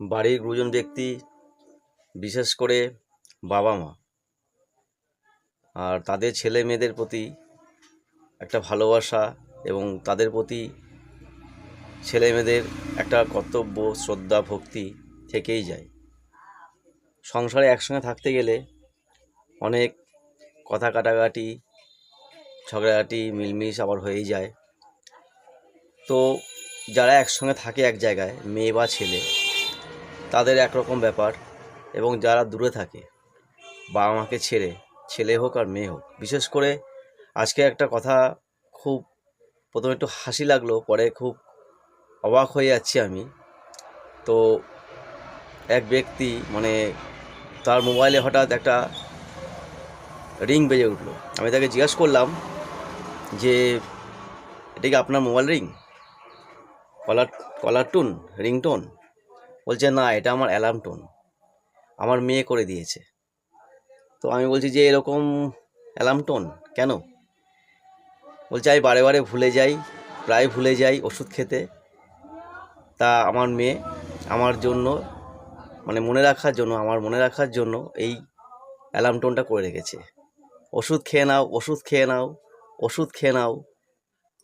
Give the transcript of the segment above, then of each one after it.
বাড়ির গুরুজন ব্যক্তি, বিশেষ করে বাবা মা আর তাদের ছেলে মেয়েদের প্রতি একটা ভালোবাসা এবং তাদের প্রতি ছেলে মেয়েদের একটা কর্তব্য, শ্রদ্ধা, ভক্তি থেকেই যায়। সংসারে একসঙ্গে থাকতে গেলে অনেক কথা কাটাকাটি, ঝগড়াঝাটি, মিলমিশ আবার হয়েই যায়। তো যারা একসঙ্গে থাকে এক জায়গায়, মেয়ে বা ছেলে তাদের একরকম ব্যাপার এবং যারা দূরে থাকে, বাবা মাকে ছেড়ে, ছেলে হোক আর মেয়ে হোক। বিশেষ করে আজকে একটা কথা খুব প্রথমে একটু হাসি লাগল, পরে খুব অবাক হয়ে যাচ্ছি আমি। তো এক ব্যক্তি মানে তার মোবাইলে হঠাৎ একটা রিং বেজে উঠল। আমি তাকে জিজ্ঞেস করলাম যে, এটা কি আপনার মোবাইল রিং? কলার কলার টুন? রিংটোন? বলছে, না, এটা আমার অ্যালার্ম টোন আমার মেয়ে করে দিয়েছে। তো আমি বলছি যে, এরকম অ্যালার্ম টোন কেন? বলছে আমি বারে বারে ভুলে যাই, প্রায় ভুলে যাই ওষুধ খেতে। তা আমার মেয়ে আমার জন্য মানে মনে রাখার জন্য, আমার মনে রাখার জন্য এই অ্যালার্ম টোনটা করে রেখেছে। ওষুধ খেয়ে নাও, ওষুধ খেয়ে নাও, ওষুধ খেয়ে নাও,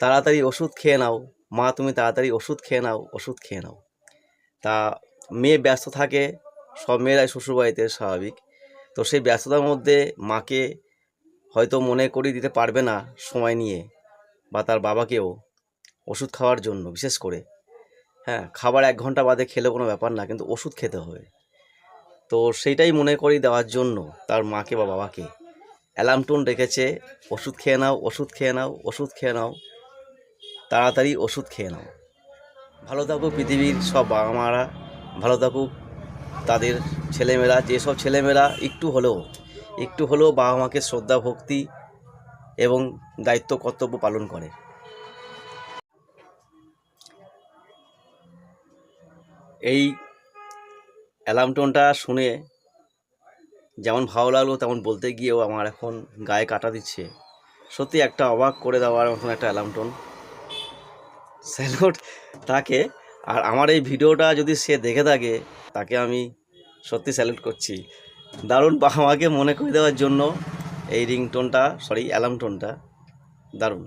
তাড়াতাড়ি ওষুধ খেয়ে নাও। মা, তুমি তাড়াতাড়ি ওষুধ খেয়ে নাও, ওষুধ খেয়ে নাও। তা মেয়ে ব্যস্ত থাকে, সব মেয়েরাই শ্বশুরবাড়িতে স্বাভাবিক। তো সেই ব্যস্ততার মধ্যে মাকে হয়তো মনে করিয়ে দিতে পারবে না সময় নিয়ে বা তার বাবাকেও ওষুধ খাওয়ার জন্য বিশেষ করে। হ্যাঁ খাবার এক ঘণ্টা বাদে খেলে কোনো ব্যাপার না, কিন্তু ওষুধ খেতে হবে। তো সেইটাই মনে করিয়ে দেওয়ার জন্য তার মাকে বা বাবাকে। অ্যালার্ম টোন রেখেছে, ওষুধ খেয়ে নাও, ওষুধ খেয়ে নাও, ওষুধ খেয়ে নাও, তাড়াতাড়ি ওষুধ খেয়ে নাও। ভালো থাকুক পৃথিবীর সব বাবা মারা ভালো থাকুক। তাদের ছেলেমেয়েরা, যেসব ছেলেমেয়েরা একটু হলেও একটু হলেও বাবা মাকে শ্রদ্ধা, ভক্তি এবং দায়িত্ব, কর্তব্য পালন করে। এই অ্যালার্ম টোনটা শুনে যেমন ভালো লাগল, তেমন বলতে গিয়েও আমার এখন গায়ে কাটা দিচ্ছে। সত্যি একটা অবাক করে দেওয়ার মতন একটা অ্যালার্ম টোন। স্যালুট তাকে আর আমার এই ভিডিওটা যদি সে দেখে থাকে, তাকে আমি সত্যি স্যালুট করছি। দারুণ বাবা মাকে মনে করে দেওয়ার জন্য এই রিংটোনটা সরি অ্যালার্ম টোনটা দারুণ।